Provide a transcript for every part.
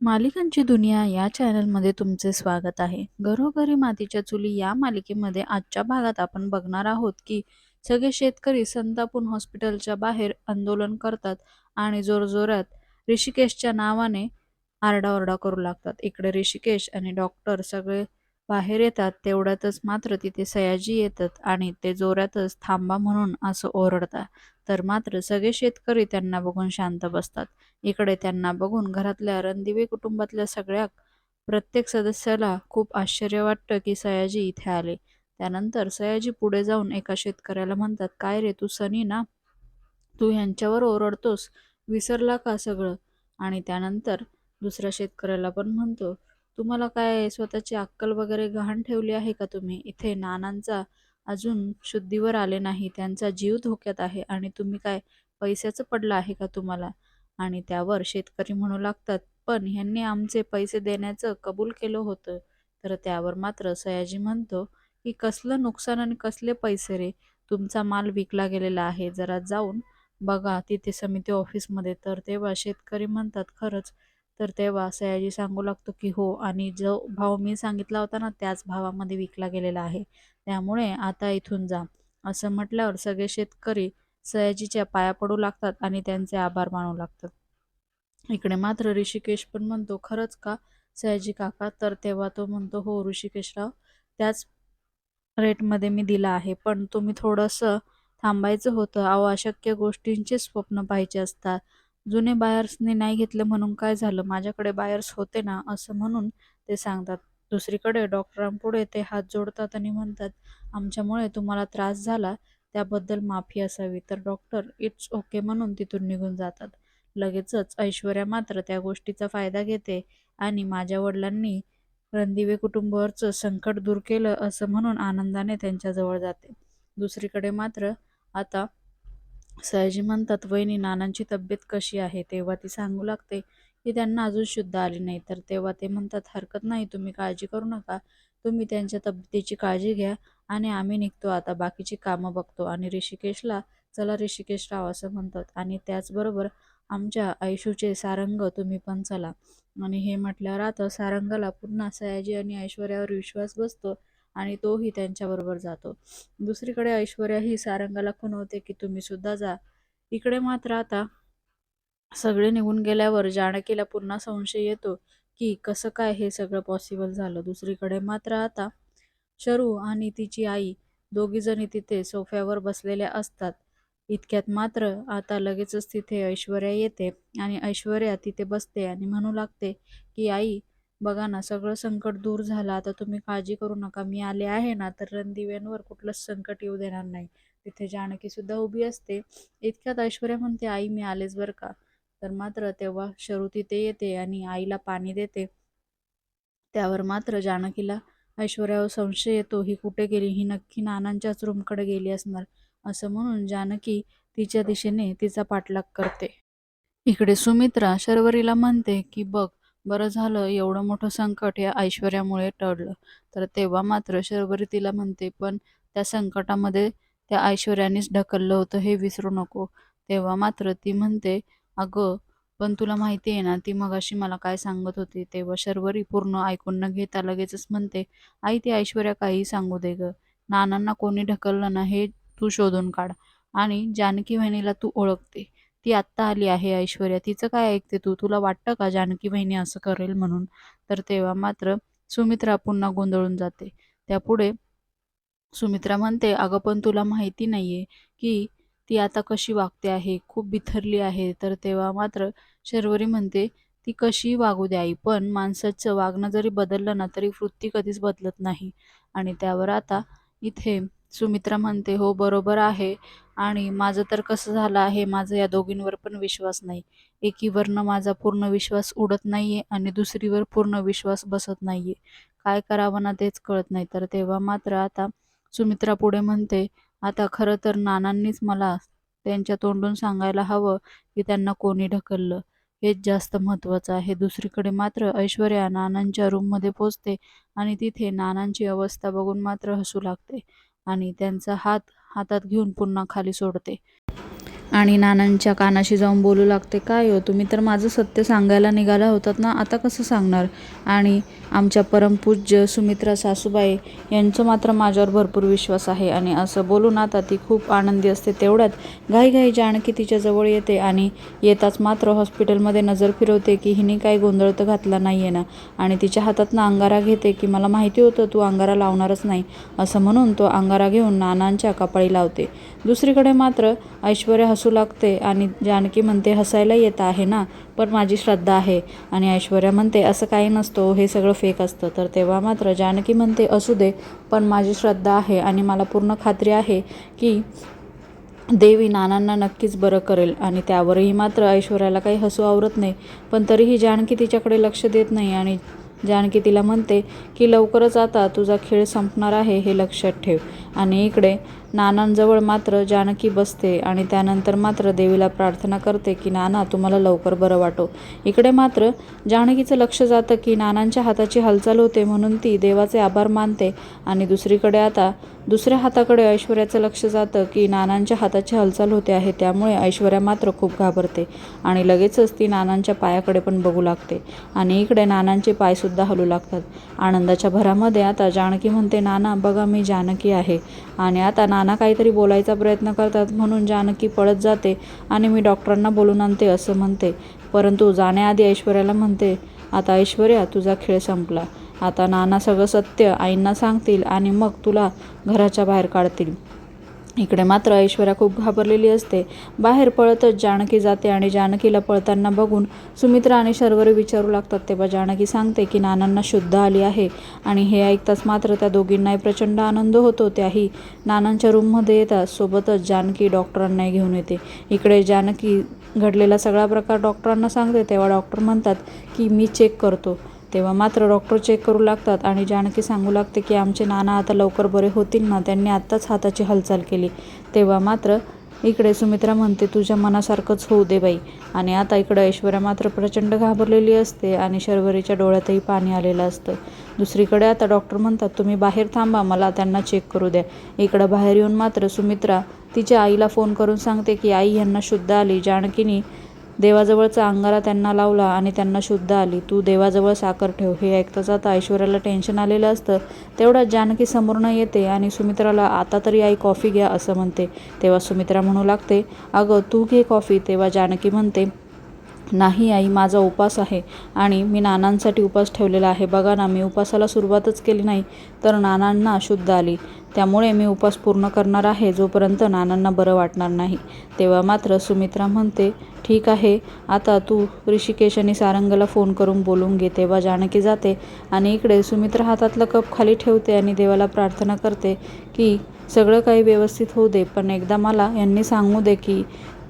मालिकांची दुनिया या चॅनलमध्ये तुमचे स्वागत आहे. घरोघरी मातीच्या चुली या मालिकेमध्ये आजच्या भागात आपण बघणार आहोत की सगळे शेतकरी संतापून हॉस्पिटलच्या बाहेर आंदोलन करतात आणि जोरजोरात ऋषिकेशच्या नावाने आरडाओरडा करू लागतात. इकडे ऋषिकेश आणि डॉक्टर सगळे बाहेर येतात. तेवढ्यातच मात्र तिथे सयाजी येतात आणि ते जोरातच थांबा म्हणून असं ओरडतात. तर मात्र सगळे शेतकरी त्यांना बघून शांत बसतात. इकडे त्यांना बघून घरातल्या रणदिवे कुटुंबातल्या सगळ्या प्रत्येक सदस्याला खूप आश्चर्य वाटतं की सयाजी इथे आले. त्यानंतर सयाजी पुढे जाऊन एका शेतकऱ्याला म्हणतात, काय रे तू सनी ना? तू ह्यांच्यावर ओरडतोस? विसरला का सगळं? आणि त्यानंतर दुसऱ्या शेतकऱ्याला पण म्हणतो, तुम्हाला काय स्वतःची अक्कल वगैरे गहाण ठेवली आहे का तुम्ही? इथे नानांचा अजून शुद्धीवर आले नाही. त्यांचा जीव धोक्यात आहे आणि तुम्ही काय पैशाचं पडलं आहे का तुम्हाला? आणि त्यावर शेतकरी म्हणू लागतात, पण ह्यांनी आमचे पैसे देण्याचं कबूल केलं होतं. तर त्यावर मात्र सयाजी म्हणतो, की कसलं नुकसान आणि कसले पैसे रे? तुमचा माल विकला गेलेला आहे. जरा जाऊन बघा तिथे समिती ऑफिसमध्ये. तर तेव्हा शेतकरी म्हणतात, खरंच? तर तेव्हा सयाजी सांगू लागतो, की हो आणि जो भाव मी सांगितला होता ना त्याच भावामध्ये विकला गेलेला आहे. त्यामुळे आता इथून जा. असं म्हटल्यावर सगळे शेतकरी सयाजीच्या पाया पडू लागतात आणि त्यांचे आभार मानू लागतात. इकडे मात्र ऋषिकेश पण म्हणतो, खरंच का सयाजी काका? तर तेव्हा तो म्हणतो, हो ऋषिकेशराव, त्याच रेटमध्ये मी दिला आहे. पण तुम्ही थोडंसं थांबायचं होतं. अहो अशक्य गोष्टींचे स्वप्न पाहिजे असतात. जुने बायर्सने नाही घेतलं म्हणून काय झालं? माझ्याकडे बायर्स होते ना, असं म्हणून ते सांगतात. दुसरीकडे डॉक्टरांपुढे ते हात जोडतात आणि म्हणतात, आमच्यामुळे तुम्हाला त्रास झाला त्याबद्दल माफी असावी. तर डॉक्टर इट्स ओके म्हणून तिथून निघून जातात. लगेचच ऐश्वर्या मात्र त्या गोष्टीचा फायदा घेते आणि माझ्या वडिलांनी रणदिवे कुटुंबावरचं संकट दूर केलं असं म्हणून आनंदाने त्यांच्याजवळ जाते. दुसरीकडे मात्र आता सयाजी म्हणतात, वहिनी नानांची तब्येत कशी आहे? तेव्हा ती सांगू लागते, की त्यांना अजून शुद्ध आली नाही. तर तेव्हा ते म्हणतात, हरकत नाही, तुम्ही काळजी करू नका. तुम्ही त्यांच्या तब्येतीची काळजी घ्या आणि आम्ही निघतो आता बाकीची कामं बघतो. आणि ऋषिकेशला चला ऋषिकेश राव असं म्हणतात आणि त्याचबरोबर आमच्या ऐशूचे सारंग तुम्ही पण चला. आणि हे म्हटल्यावर आता सारंगाला पुन्हा सयाजी आणि ऐश्वर्यावर विश्वास बसतो आणि तोही त्यांच्याबरोबर जातो. दुसरीकडे ऐश्वर्या ही सारंगाला खुनवते की तुम्ही सुद्धा जा. इकडे मात्र आता सगळे निघून गेल्यावर जानकीला पुन्हा संशय येतो की कसं काय हे सगळं पॉसिबल झालं. दुसरीकडे मात्र आता शरू आणि तिची आई दोघीजणी तिथे सोफ्यावर बसलेल्या असतात. इतक्यात मात्र आता लगेचच तिथे ऐश्वर्या येते आणि ऐश्वर्या तिथे बसते आणि म्हणू लागते की आई बघा ना सगळं संकट दूर झालं. आता तुम्ही काळजी करू नका. मी आले आहे ना तर रणदिव्यांवर कुठलंच संकट येऊ देणार नाही. तिथे जानकी सुद्धा उभी असते. इतक्यात ऐश्वर्या म्हणते आई मी आलेच बरं का? तर मात्र तेव्हा शरू तिथे येते आणि आईला पाणी देते. त्यावर मात्र जानकीला ऐश्वर्यावर संशय येतो. ही कुठे गेली? ही नक्की नानांच्याच रूमकडे गेली असणार. असं म्हणून जानकी तिच्या दिशेने तिचा पाठलाग करते. इकडे सुमित्रा शर्वरीला म्हणते की बघ बरं झालं एवढं मोठं संकट या ऐश्वर्यामुळे टळलं. तर तेव्हा मात्र शर्वरी तिला म्हणते पण त्या संकटामध्ये त्या ऐश्वर्यानेच ढकललं होतं हे विसरू नको. तेव्हा मात्र ती म्हणते अगं पण तुला माहिती आहे ना ती मगाशी मला काय सांगत होती? तेव्हा शर्वरी पूर्ण ऐकून न घेता लगेचच म्हणते आई ती ऐश्वर्या काही सांगू दे ग. नानांना कोणी ढकललं ना हे तू शोधून काढ आणि जानकी वहिनीला तू ओळखते. ती आत्ता आली आहे ऐश्वर्या. तिचं काय ऐकते तू? तुला वाटतं का जानकी बहिणी असं करेल म्हणून? तर तेव्हा मात्र सुमित्रा पुन्हा गोंधळून जाते. त्यापुढे सुमित्रा म्हणते अगं पण तुला माहिती नाहीये की ती आता कशी वागते आहे? खूप बिथरली आहे. तर तेव्हा मात्र शर्वरी म्हणते ती कशी वागू द्याई पण माणसाचं वागणं जरी बदललं ना तरी वृत्ती कधीच बदलत नाही. आणि त्यावर आता इथे सुमित्रा म्हणते हो बरोबर आहे. आणि माझं तर कसं झालं आहे माझं या दोघींवर पण विश्वास नाही. एकीवरनं माझा पूर्ण विश्वास उडत नाहीये आणि दुसरीवर पूर्ण विश्वास बसत नाहीये. काय करावं ना तेच कळत नाही. तर तेव्हा मात्र आता सुमित्रा पुढे म्हणते आता खरं तर नानांनीच मला त्यांच्या तोंडून सांगायला हवं की त्यांना कोणी ढकललं. हेच जास्त महत्त्वाचं आहे. दुसरीकडे मात्र ऐश्वर्या नानांच्या रूममध्ये पोचते आणि तिथे नानांची अवस्था बघून मात्र हसू लागते. आणि त्यांचा हात हातात घेऊन पुन्हा खाली सोडते. आणि नानांच्या कानाशी जाऊन बोलू लागते काय हो तुम्ही तर माझं सत्य सांगायला निघाला होतात ना आता कसं सांगणार? आणि आमच्या परमपूज्य सुमित्रा सासूबाई यांचं मात्र माझ्यावर भरपूर विश्वास आहे आणि असं बोलून आता ती खूप आनंदी असते तेवढ्यात. घाईघाई जानकी तिच्याजवळ येते आणि येताच मात्र हॉस्पिटलमध्ये नजर फिरवते की हिने काही गोंधळ तर घातला नाही आहे ना. आणि तिच्या हातातनं अंगारा घेते की मला माहिती होतं तू अंगारा लावणारच नाही असं म्हणून तो अंगारा घेऊन नानांच्या कपाळी लावते. दुसरीकडे मात्र ऐश्वर्या हसू लागते आणि जानकी म्हणते हसायला येत आहे ना पण माझी श्रद्धा आहे आणि ऐश्वर्या म्हणते असं काही नसतो हे सगळं फेक असतं. तर तेव्हा मात्र जानकी म्हणते असू दे पण माझी श्रद्धा आहे आणि मला पूर्ण खात्री आहे की देवी नानांना नक्कीच बरं करेल आणि त्यावरही मात्र ऐश्वर्याला काही हसू आवरत नाही. पण तरीही जानकी तिच्याकडे लक्ष देत नाही आणि जानकी तिला म्हणते की लवकरच आता तुझा खेळ संपणार आहे हे लक्षात ठेव. आणि इकडे नानांजवळ मात्र जानकी बसते आणि त्यानंतर मात्र देवीला प्रार्थना करते की नाना तुम्हाला लवकर बरं वाटो. इकडे मात्र जानकीचं लक्ष जातं की नानांच्या हाताची हालचाल होते म्हणून ती देवाचे आभार मानते आणि दुसरीकडे आता दुसऱ्या हाताकडे ऐश्वर्याचं लक्ष जातं की नानांच्या हाताची हालचाल होते आहे त्यामुळे ऐश्वर्या मात्र खूप घाबरते आणि लगेचच ती नानांच्या पायाकडे पण बघू लागते आणि इकडे नानांचे पाय पायसुद्धा हलू लागतात. आनंदाच्या भरामध्ये आता जानकी म्हणते नाना बघा मी जानकी आहे. आणि आता नाना काहीतरी बोलायचा प्रयत्न करतात म्हणून जानकी पळत जाते आणि मी डॉक्टरांना बोलून आणते असं म्हणते. परंतु जाण्याआधी ऐश्वर्याला म्हणते आता ऐश्वर्या तुझा खेळ संपला. आता नाना सगळं सत्य आईंना सांगतील आणि मग तुला घराच्या बाहेर काढतील. इकडे मात्र ऐश्वर्या खूप घाबरलेली असते. बाहेर पळतच जानकी जाते आणि जानकीला पळताना बघून सुमित्रा आणि शर्वरी विचारू लागतात तेव्हा जानकी सांगते की नानांना शुद्ध आली आहे आणि हे ऐकताच मात्र त्या दोघींनाही प्रचंड आनंद होतो. त्याही नानांच्या रूममध्ये येतात सोबतच जानकी डॉक्टरांनाही घेऊन येते. इकडे जानकी घडलेला सगळा प्रकार डॉक्टरांना सांगते तेव्हा डॉक्टर म्हणतात की मी चेक करतो. तेव्हा मात्र डॉक्टर चेक करू लागतात आणि जानकी सांगू लागते की आमचे नाना आता लवकर बरे होतील ना त्यांनी आत्ताच हाताची हालचाल केली. तेव्हा मात्र इकडे सुमित्रा म्हणते तुझ्या मनासारखंच होऊ दे बाई. आणि आता इकडं ऐश्वर्या मात्र प्रचंड घाबरलेली असते आणि शर्वरीच्या डोळ्यातही पाणी आलेलं असतं. दुसरीकडे आता डॉक्टर म्हणतात तुम्ही बाहेर थांबा मला त्यांना चेक करू द्या. इकडं बाहेर येऊन मात्र सुमित्रा तिच्या आईला फोन करून सांगते की आई यांना शुद्ध आली. जानकीनी देवाजवळचा अंगारा त्यांना लावला आणि त्यांना शुद्ध आली. तू देवाजवळ साखर ठेव. हे ऐकताच आता ऐश्वर्याला टेन्शन आलेलं असतं. तेवढ्यात जानकी समोरनं येते आणि सुमित्राला आता तरी आई कॉफी घ्या असं म्हणते. तेव्हा सुमित्रा म्हणू लागते अगं तू घे कॉफी तेव्हा जानकी म्हणते नाही आई माझा उपास आहे. आणि मी नानांसाठी उपास ठेवलेला आहे. बघा ना मी उपासाला सुरुवातच केली नाही तर नानांना शुद्ध आली. त्यामुळे मी उपास पूर्ण करणार आहे जोपर्यंत नानांना बरं वाटणार नाही. तेव्हा मात्र सुमित्रा म्हणते ठीक आहे आता तू ऋषिकेश आणि सारंगला फोन करून बोलून घे तेव्हा जानकी जाते आणि इकडे सुमित्रा हातातलं कप खाली ठेवते आणि देवाला प्रार्थना करते की सगळं काही व्यवस्थित होऊ दे पण एकदा मला यांनी सांगू दे की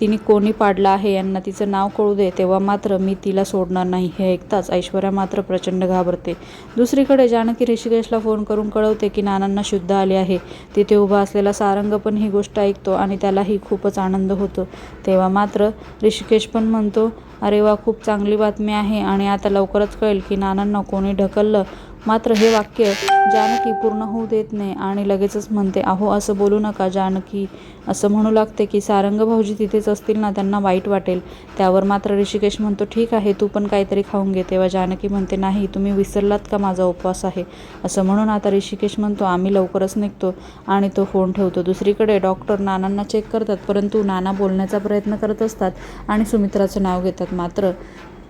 तिने कोणी पाडलं आहे यांना तिचं नाव कळू दे तेव्हा मात्र मी तिला सोडणार नाही. हे ऐकताच ऐश्वर्या मात्र प्रचंड घाबरते. दुसरीकडे जानकी ऋषिकेशला फोन करून कळवते की नानांना शुद्ध आले आहे. तिथे उभा असलेला सारंग पण ही गोष्ट ऐकतो आणि त्यालाही खूपच आनंद होतो. तेव्हा मात्र ऋषिकेश पण म्हणतो अरे वा खूप चांगली बातमी आहे. आणि आता लवकरच कळेल की नानांना कोणी ढकललं मात्र हे वाक्य जानकी पूर्ण होऊ देत नाही आणि लगेचच म्हणते अहो असं बोलू नका जानकी. असं म्हणू लागते की सारंग भाऊजी तिथेच असतील ना त्यांना वाईट वाटेल. त्यावर मात्र ऋषिकेश म्हणतो ठीक आहे तू पण काहीतरी खाऊन घे. तेव्हा जानकी म्हणते नाही तुम्ही विसरलात का माझा उपवास आहे? असं म्हणून आता ऋषिकेश म्हणतो आम्ही लवकरच निघतो आणि तो फोन ठेवतो. दुसरीकडे डॉक्टर नानांना चेक करतात परंतु नाना बोलण्याचा प्रयत्न करत असतात आणि सुमित्राचं नाव घेतात. मात्र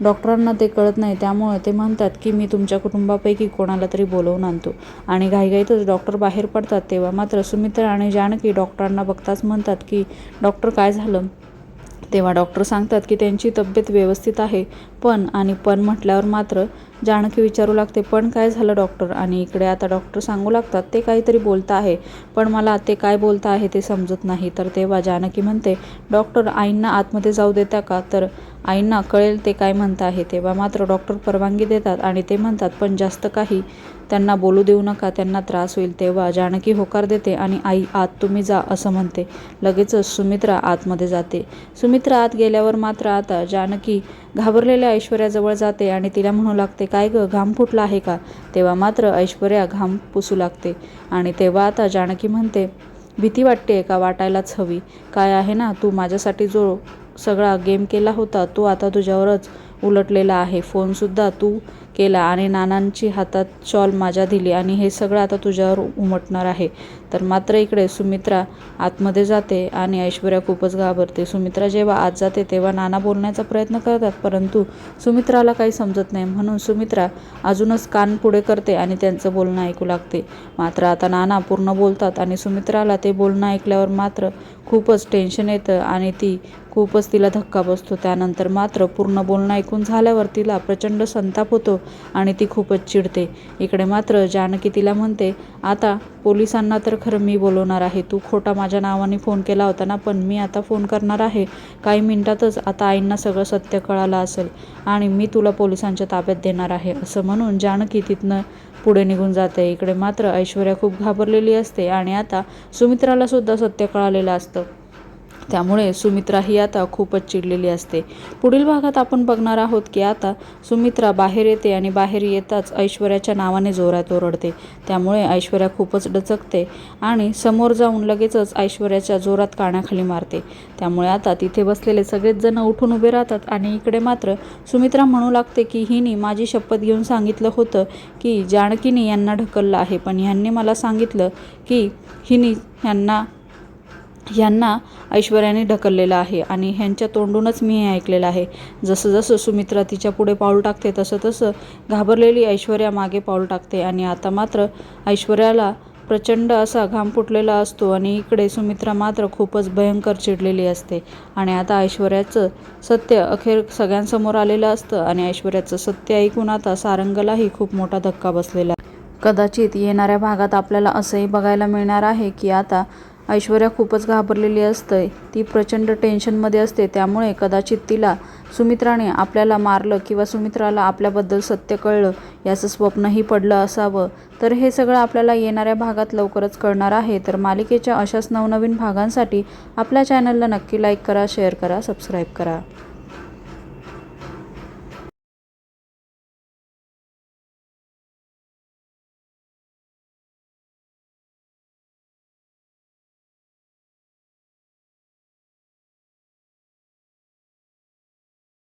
डॉक्टरांना ते कळत नाही त्यामुळे ते म्हणतात की मी तुमच्या कुटुंबापैकी कोणाला तरी बोलवून आणतो. आणि घाईघाईतच डॉक्टर बाहेर पडतात तेव्हा मात्र सुमित्रा आणि जानकी डॉक्टरांना बघताच म्हणतात की डॉक्टर काय झालं? तेव्हा डॉक्टर सांगतात की त्यांची तब्येत व्यवस्थित आहे पण आणि पण म्हटल्यावर मात्र जानकी विचारू लागते पण काय झालं डॉक्टर? आणि इकडे आता डॉक्टर सांगू लागतात ते काहीतरी बोलता आहे. पण मला ते काय बोलता आहे ते समजत नाही. तर तेव्हा जानकी म्हणते डॉक्टर आईंना आतमध्ये जाऊ देता का? तर आईंना कळेल ते काय म्हणता आहे. तेव्हा मात्र डॉक्टर परवानगी देतात आणि ते म्हणतात पण जास्त काही त्यांना बोलू देऊ नका त्यांना त्रास होईल. तेव्हा जानकी होकार देते आणि आई आत तुम्ही जा असं म्हणते. लगेचच सुमित्रा आतमध्ये जाते. सुमित्रा आत गेल्यावर मात्र आता जानकी घाबरलेल्या ऐश्वर्याजवळ जाते आणि तिला म्हणू लागते काय गं घाम फुटला आहे का? तेव्हा मात्र ऐश्वर्या घाम पुसू लागते आणि तेव्हा आता जानकी म्हणते भीती वाटते का वाटायलाच हवी? काय आहे ना तू माझ्यासाठी जो सगळा गेम केला होता तो आता तुझ्यावरच उलटलेला आहे. फोनसुद्धा तू केला आणि नानांची हातात शॉल माझ्या दिली आणि हे सगळं आता तुझ्यावर उमटणार आहे. तर मात्र इकडे सुमित्रा आतमध्ये जाते आणि ऐश्वर्या खूपच घाबरते. सुमित्रा जेव्हा आत जाते तेव्हा नाना बोलण्याचा प्रयत्न करतात परंतु सुमित्राला काही समजत नाही. म्हणून सुमित्रा अजूनच कान पुढे करते आणि त्यांचं बोलणं ऐकू लागते. मात्र आता नाना पूर्ण बोलतात आणि सुमित्राला ते बोलणं ऐकल्यावर मात्र खूपच टेन्शन येतं आणि ती खूपच तिला धक्का बसतो. त्यानंतर मात्र पूर्ण बोलणं ऐकून झाल्यावर तिला प्रचंड संताप होतो आणि ती खूपच चिडते. इकडे मात्र जानकी तिला म्हणते आता पोलिसांना तर खरं मी बोलवणार आहे. तू खोटा माझ्या नावाने फोन केला होता ना पण मी आता फोन करणार आहे. काही मिनिटातच आता आईंना सगळं सत्य कळालं असेल आणि मी तुला पोलिसांच्या ताब्यात देणार आहे. असं म्हणून जानकी तिथनं पुढे निघून जाते. इकडे मात्र ऐश्वर्या खूप घाबरलेली असते आणि आता सुमित्राला सुद्धा सत्य कळालेलं असतं. त्यामुळे सुमित्रा ही आता खूपच चिडलेली असते. पुढील भागात आपण बघणार आहोत की आता सुमित्रा बाहेर येते आणि बाहेर येताच ऐश्वर्याच्या नावाने जोरात ओरडते. त्यामुळे ऐश्वर्या खूपच डचकते आणि समोर जाऊन लगेचच ऐश्वर्याच्या जोरात कानाखाली मारते. त्यामुळे आता तिथे बसलेले सगळेच जण उठून उभे राहतात आणि इकडे मात्र सुमित्रा म्हणू लागते की हिने माझी शपथ घेऊन सांगितलं होतं की जानकीने यांना ढकललं आहे. पण ह्यांनी मला सांगितलं की हिनी ह्यांना ह्यांना ऐश्वर्याने ढकललेलं आहे आणि ह्यांच्या तोंडूनच मी हे ऐकलेलं आहे जसं जसं सुमित्रा तिच्या पुढे पाऊल टाकते तसं तसं घाबरलेली ऐश्वर्या मागे पाऊल टाकते आणि आता मात्र ऐश्वर्याला प्रचंड असा घाम फुटलेला असतो आणि इकडे सुमित्रा मात्र खूपच भयंकर चिडलेली असते आणि आता ऐश्वर्याचं सत्य अखेर सगळ्यांसमोर आलेलं असतं आणि ऐश्वर्याचं सत्य ऐकून आता सारंगलाही खूप मोठा धक्का बसलेला आहे. कदाचित येणाऱ्या भागात आपल्याला असंही बघायला मिळणार आहे की आता ऐश्वर्या खूपच घाबरलेली असते ती प्रचंड टेन्शनमध्ये असते. त्यामुळे कदाचित तिला सुमित्राने आपल्याला मारलं किंवा सुमित्राला आपल्याबद्दल सत्य कळलं याचं स्वप्नही पडलं असावं. तर हे सगळं आपल्याला येणाऱ्या भागात लवकरच कळणार आहे. तर मालिकेच्या अशाच नवनवीन भागांसाठी आपल्या चॅनलला नक्की लाईक करा शेअर करा सबस्क्राईब करा.